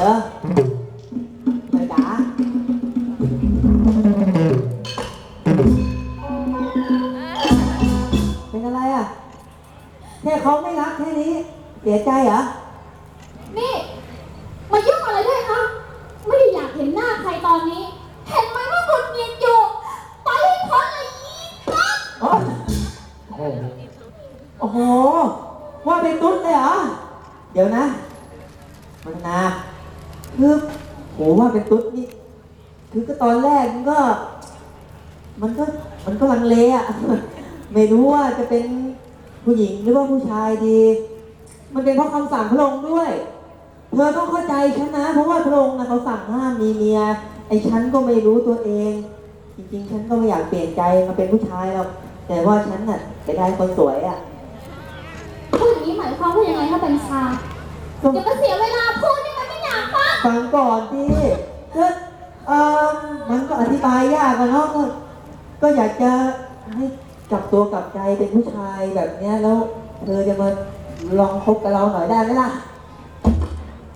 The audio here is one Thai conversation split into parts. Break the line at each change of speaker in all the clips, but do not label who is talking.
เธอเธอจ๋าเป็นอะไรอะ แค่เขาไม่รักแค่นี้ เสียใจเหรอ
นี่ มายุ่งอะไรด้วยคะ ไม่ได้อยากเห็นหน้าใครตอนนี้ เห็นไหมว่าคุณเมียนอยู่ไปให้พ้นเลยอีก๊อฟ
โอ๊ยโอ้โห ว่าเป็นตุ๊ดเลยเหรอ เดี๋ยวนะ มันนา คือโหว่าเป็นตุ๊ดนี่ คือก็ตอนแรกมันก็ มันก็มันก็ลังเลอะ ไม่รู้ว่าจะเป็นผู้หญิงหรือว่าผู้ชายดี มันเป็นเพราะคำสั่งพระองค์ด้วย เธอต้องเข้าใจฉันนะ เพราะว่าพระองค์นะเขาสั่งห้ามมีเมีย ไอ้ฉันก็ไม่รู้ตัวเอง จริงๆ ฉันก็ไม่อยากเปลี่ยนใจมาเป็นผู้ชายหรอก แต่ว่าฉันน่ะไปได้คนสวยอะ
พูดอย่างนี้หมายความว่ายังไงคะเป็นชา
ก็
เดี๋ยวก็เสียเวลาพูด ฟัง
ฟังก่อนที่ก็เออมันก็อธิบายยากอะเนาะก็ก็อยากจะให้กลับตัวกลับใจเป็นผู้ชายแบบเนี้ยแล้วเธอจะมาลองคบกับเราหน่อยได้ไหมล่ะ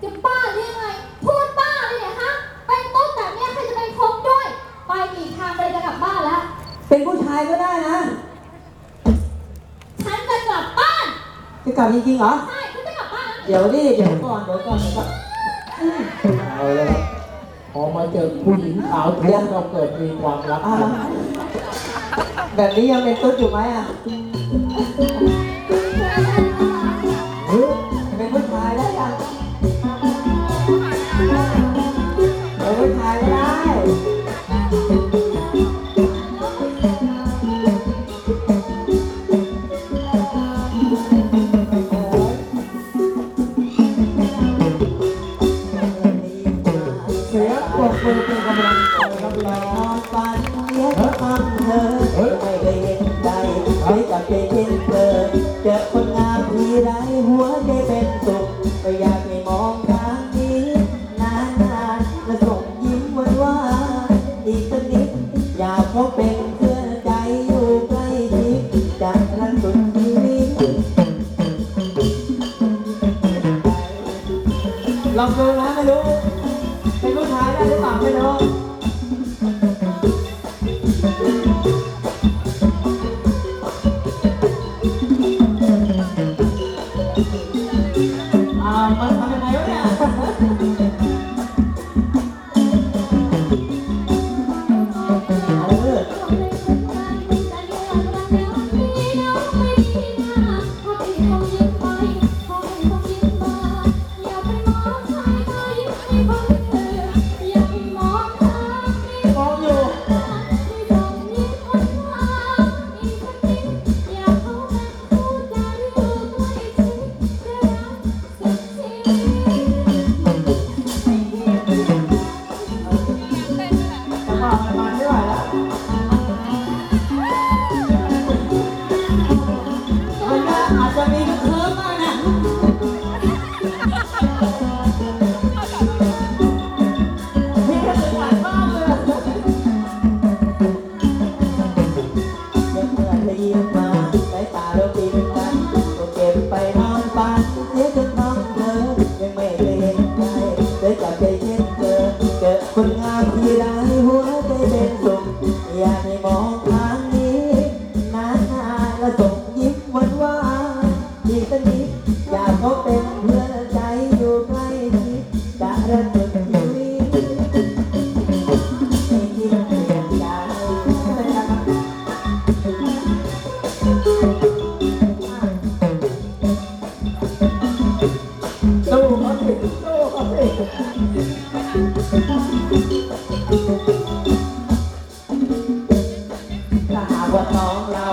จะบ้าหรือยังไง พูดบ้าเลยเนี่ยฮะเป็นต้นแบบเนี้ยใครจะไปคบด้วย ไปหนีทางไปจะกลับบ้านแล้ว
เป็นผู้ชายก็ได้นะ
ฉันจะกลับบ้าน
จะกลับจริงๆเหรอ
ใช่ฉันจะกลับบ้านแล้ว
เดี๋ยวดิเดี๋ยวก่อนเดี๋ยวก่อนเดี๋ยวก่อน
เอาเลยครับพอมาเจอผู้หญิงขาวท้วมก็เกิดมีความรัก
แบบนี้ยังเป็นตุ๊ดอยู่ไหมอะ
เป็
นกำลังใจรับรานอนฝันเรียกคำเธอไม่ได้เห็นใจไม่จับไปเช่นเธอเจอคนงามทีไรหัวใจเป็นสุขก็อยาก อยากให้มองทางนี้นานๆและส่งยิ้มหวานหวานอีกสักนิดอยากพบเป็นเพื่อนใจอยู่ใกล้ชิดจะระเบิดชีวิ ว่าน้องเรา